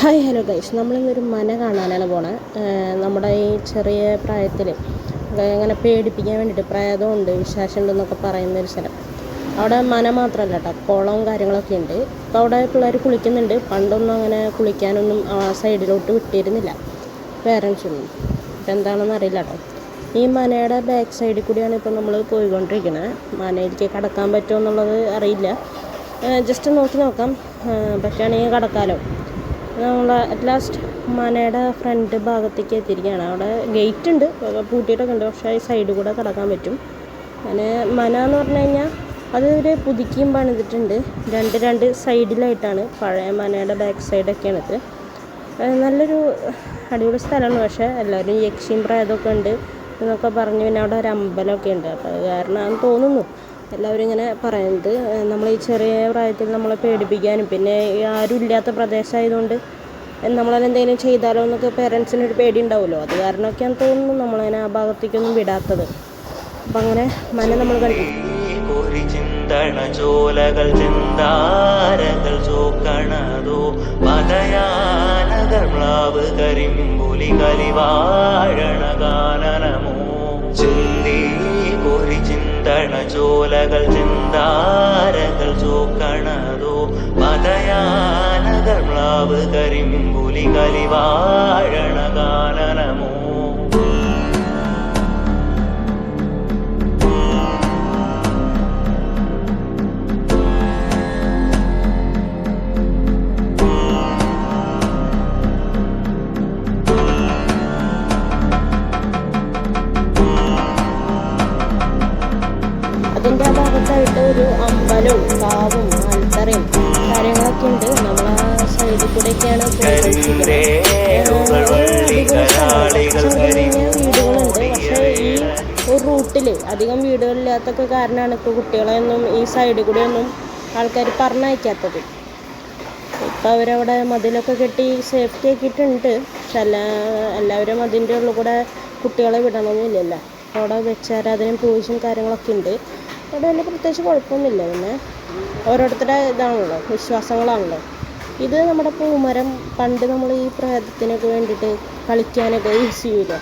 Hi hello guys. നമ്മളിന്നൊരു മന കാണാനാണ് പോണത് നമ്മുടെ ഈ ചെറിയ പ്രായത്തിൽ അങ്ങനെ പേടിപ്പിക്കാൻ വേണ്ടിയിട്ട് പ്രേതമുണ്ട് വിശ്വാസമുണ്ടെന്നൊക്കെ പറയുന്ന ഒരു സ്ഥലം. അവിടെ മന മാത്രമല്ല കേട്ടോ കുളവും കാര്യങ്ങളൊക്കെ ഉണ്ട്. അപ്പോൾ അവിടെ പിള്ളേർ കുളിക്കുന്നുണ്ട്. പണ്ടൊന്നും അങ്ങനെ കുളിക്കാനൊന്നും ആ സൈഡിലോട്ട് വിട്ടിരുന്നില്ല പേരൻസൊന്നും ഇപ്പം എന്താണെന്ന് അറിയില്ല കേട്ടോ. ഈ മനയുടെ ബാക്ക് സൈഡിൽ കൂടിയാണ് ഇപ്പോൾ നമ്മൾ പോയിക്കൊണ്ടിരിക്കുന്നത് മനയിലേക്ക് കടക്കാൻ പറ്റുമോ എന്നുള്ളത് അറിയില്ല. ജസ്റ്റ് നോക്കി നോക്കാം. പറ്റുകയാണെങ്കിൽ കടക്കാമല്ലോ നമ്മൾ അറ്റ്ലാസ്റ്റ് മനയുടെ ഫ്രണ്ട് ഭാഗത്തേക്ക് എത്തിയിരിക്കുകയാണ്. അവിടെ ഗേറ്റ് ഉണ്ട്. പൂട്ടിയിട്ടൊക്കെ ഉണ്ട്. പക്ഷേ ഈ സൈഡിൽ കൂടെ കടക്കാൻ പറ്റും. അങ്ങനെ മന എന്ന് പറഞ്ഞു കഴിഞ്ഞാൽ അത് ഒരു പുതുക്കിയും പണിതിട്ടുണ്ട്. രണ്ട് രണ്ട് സൈഡിലായിട്ടാണ് പഴയ മനയുടെ ബാക്ക് സൈഡൊക്കെയാണ് ഇത്. നല്ലൊരു അടിപൊളി സ്ഥലമാണ്. പക്ഷേ എല്ലാവരും യക്ഷിയും പ്രേതമൊക്കെ ഉണ്ട് എന്നൊക്കെ പറഞ്ഞു പിന്നെ അവിടെ ഒരു അമ്പലമൊക്കെ ഉണ്ട്. അപ്പോൾ അത് കാരണമാണെന്ന് തോന്നുന്നു. എല്ലാവരും ഇങ്ങനെ പറയുന്നത്. നമ്മൾ ഈ ചെറിയ പ്രായത്തിൽ നമ്മളെ പേടിപ്പിക്കാനും പിന്നെ ആരും ഇല്ലാത്ത പ്രദേശമായതുകൊണ്ട് നമ്മളതെന്തെങ്കിലും ചെയ്താലോ എന്നൊക്കെ പേരൻസിന് ഒരു പേടി ഉണ്ടാവുമല്ലോ. അത് കാരണമൊക്കെയാണ് തോന്നുന്നു നമ്മളതിനെ ആ ഭാഗത്തേക്കൊന്നും വിടാത്തത്. അപ്പം അങ്ങനെ മന നമ്മൾ കണ്ടു. കരിമ്പുലി കലിവാഴണ ഗാനനമോ ചിന്തി കൊറി ചിന്തണ ചോലകൾ ചിന്താരകൾ ചോക്കണതോ പതയാനകൾ മ്ലാവ് കരിമ്പുലി കലിവാഴണ അധികം വീടുകളില്ലാത്തൊക്കെ കാരണമാണ് ഇപ്പോൾ കുട്ടികളെയൊന്നും ഈ സൈഡിൽ കൂടെ ഒന്നും ആൾക്കാർ പറഞ്ഞയക്കാത്തത്. ഇപ്പോൾ അവരവിടെ മതിലൊക്കെ കെട്ടി സേഫ്റ്റി ആക്കിയിട്ടുണ്ട്. പക്ഷെ എല്ലാ എല്ലാവരും അതിന്റെ ഉള്ളിൽ കൂടെ കുട്ടികളെ വിടണമെന്നില്ലല്ലോ അവിടെ വെച്ചാരാധനയും പൂജയും കാര്യങ്ങളൊക്കെ ഉണ്ട്. അവിടെ തന്നെ പ്രത്യേകിച്ച് കുഴപ്പമൊന്നുമില്ല. പിന്നെ ഓരോരുത്തരുടെ ഇതാണല്ലോ വിശ്വാസങ്ങളാണല്ലോ. ഇത് നമ്മുടെ പൂമരം പണ്ട് നമ്മൾ ഈ പ്രേതത്തിനൊക്കെ വേണ്ടിയിട്ട് കളിക്കാനൊക്കെ യൂസ് ചെയ്യൂലോ?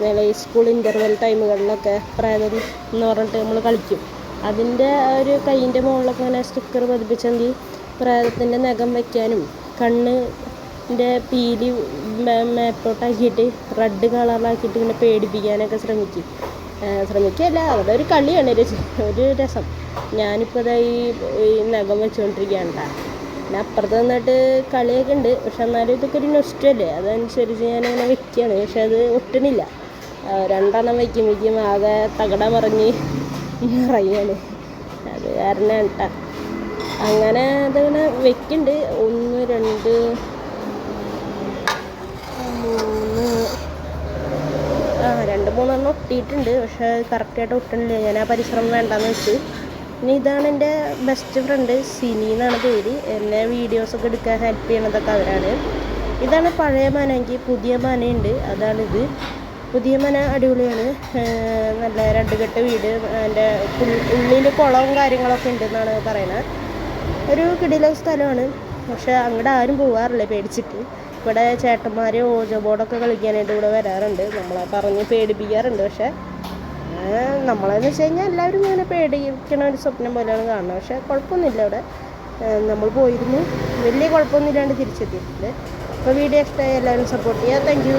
നമ്മൾ ഈ സ്കൂൾ ഇന്റർവെൽ ടൈമുകളിലൊക്കെ പ്രേതം എന്ന് പറഞ്ഞിട്ട് നമ്മൾ കളിക്കും. അതിന്റെ ഒരു കൈയിന്റെ മുകളിലൊക്കെ ഇങ്ങനെ സ്റ്റിക്കർ പതിപ്പിച്ചെങ്കിൽ പ്രേതത്തിന്റെ നഖം വയ്ക്കാനും കണ്ണിന്റെ പീലി മേപ്പോട്ടാക്കിയിട്ട് റെഡ് കളറിലാക്കിയിട്ട് ഇങ്ങനെ പേടിപ്പിക്കാനൊക്കെ ശ്രമിക്കും. ശ്രമിക്കുകയല്ല അവിടെ ഒരു കളിയാണ് ഒരു ഒരു രസം. ഞാനിപ്പോൾ ഇതാ ഈ നഖം വെച്ചുകൊണ്ടിരിക്കുകയാണ് പിന്നെ അപ്പുറത്ത് നിന്നിട്ട് കളിയൊക്കെ ഉണ്ട് പക്ഷെ എന്നാലും ഇതൊക്കെ ഒരു നൊസ്റ്റല്ലേ അതനുസരിച്ച് ഞാനിങ്ങനെ വെക്കുകയാണ് പക്ഷെ അത് ഒട്ടണില്ല രണ്ടെണ്ണം വയ്ക്കും വയ്ക്കും. ആകെ തകട മറിഞ്ഞ് മറയാണ്. അത് കാരണം കേട്ട. അങ്ങനെ അതിങ്ങനെ വെക്കുന്നുണ്ട് ഒന്ന് രണ്ട് മൂന്ന്. ആ രണ്ട് മൂന്നെണ്ണം ഒട്ടിയിട്ടുണ്ട്. പക്ഷെ കറക്റ്റായിട്ട് ഒട്ടണില്ല. ഞാൻ ആ പരിശ്രമം വേണ്ടെന്ന് വെച്ചു. പിന്നെ ഇതാണ് എന്റെ ബെസ്റ്റ് ഫ്രണ്ട് സിനി എന്നാണ് പേര്. എന്നെ വീഡിയോസൊക്കെ എടുക്കാൻ ഹെൽപ്പ് ചെയ്യണതൊക്കെ അവരാണ്. ഇതാണ് പഴയ മാനെങ്കിൽ പുതിയ മാനയുണ്ട്. അതാണിത്. പുതിയ മന അടിപൊളിയാണ്. നല്ല രണ്ട് കെട്ട് വീട് എന്റെ ഉള്ളിൽ കുളവും കാര്യങ്ങളൊക്കെ ഉണ്ടെന്നാണ് പറയുന്നത് ഒരു കിടില സ്ഥലമാണ്. പക്ഷെ അങ്ങോട്ട് ആരും പോവാറില്ല പേടിച്ചിട്ട്. ഇവിടെ ചേട്ടന്മാർ ഓജോ ബോർഡൊക്കെ കളിക്കാനായിട്ട് ഇവിടെ വരാറുണ്ട്. നമ്മളെ പറഞ്ഞ് പേടിപ്പിക്കാറുണ്ട്. പക്ഷെ നമ്മളെന്ന് വെച്ച് കഴിഞ്ഞാൽ എല്ലാവരും ഇങ്ങനെ പേടിക്കണ ഒരു സ്വപ്നം പോലെയാണ് കാണുന്നത്. പക്ഷെ കുഴപ്പമൊന്നുമില്ല ഇവിടെ നമ്മൾ പോയിരുന്നു. വലിയ കുഴപ്പമൊന്നുമില്ലാണ്ട് തിരിച്ചെത്തിയിട്ടുണ്ട്. അപ്പോൾ വീഡിയോ ഇഷ്ടമായി എല്ലാവരും സപ്പോർട്ട് ചെയ്യുക താങ്ക്